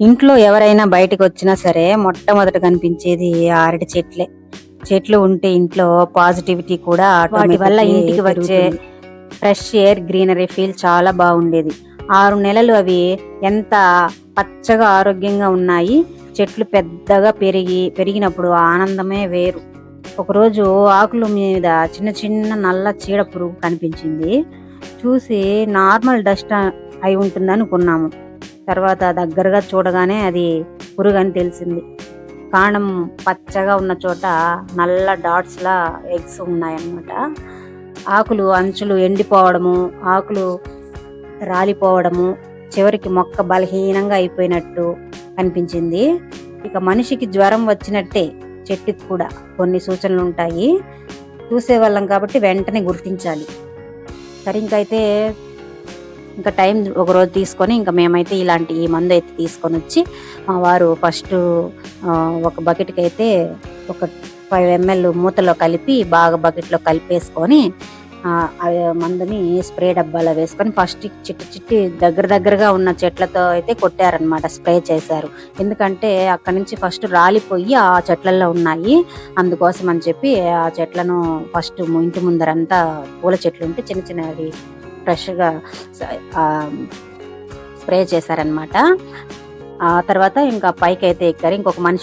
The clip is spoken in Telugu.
ఇంట్లో ఎవరైనా బయటకు వచ్చినా సరే మొట్టమొదట కనిపించేది అరటి చెట్లే. చెట్లు ఉంటే ఇంట్లో పాజిటివిటీ కూడా వాటి వల్ల ఇంటికి వచ్చే ఫ్రెష్ ఎయిర్ గ్రీనరీ ఫీల్ చాలా బాగుండేది. ఆరు నెలలు అవి ఎంత పచ్చగా ఆరోగ్యంగా ఉన్నాయి. చెట్లు పెద్దగా పెరిగి పెరిగినప్పుడు ఆనందమే వేరు. ఒకరోజు ఆకుల మీద చిన్న చిన్న నల్ల చీడ పురుగు కనిపించింది. చూసి నార్మల్ డస్ట్ అయి ఉంటుంది అనుకున్నాము. తర్వాత దగ్గరగా చూడగానే అది పురుగు అని తెలిసింది. కాండం పచ్చగా ఉన్న చోట నల్ల డాట్స్లా ఎగ్స్ ఉన్నాయన్నమాట. ఆకులు అంచులు ఎండిపోవడము ఆకులు రాలిపోవడము చివరికి మొక్క బలహీనంగా అయిపోయినట్టు కనిపించింది. ఇక మనిషికి జ్వరం వచ్చినట్టే చెట్టుకి కూడా కొన్ని సూచనలు ఉంటాయి. చూసేవాళ్ళం కాబట్టి వెంటనే గుర్తించాలి. సరే ఇంకైతే ఇంకా టైం ఒకరోజు తీసుకొని ఇంకా మేమైతే ఇలాంటి ఈ మందు అయితే తీసుకొని వచ్చి మా వారు ఫస్ట్ ఒక బకెట్కి అయితే ఒక ఫైవ్ ఎంఎల్ మూతలో కలిపి బాగా బకెట్లో కలిపేసుకొని మందుని స్ప్రే డబ్బాలో వేసుకొని ఫస్ట్ చిట్టి చిట్టి దగ్గర దగ్గరగా ఉన్న చెట్లతో అయితే కొట్టారనమాట స్ప్రే చేశారు. ఎందుకంటే అక్కడి నుంచి ఫస్ట్ రాలిపోయి ఆ చెట్లలో ఉన్నాయి. అందుకోసం అని చెప్పి ఆ చెట్లను ఫస్ట్ ఇంటి ముందరంతా పూల చెట్లు ఉంటే చిన్న చిన్నవి ఫ్రెష్గా స్ప్రే చేశారనమాట ఆ తర్వాత ఇంకా పైకి అయితే ఎక్కారు. ఇంకొక మనిషి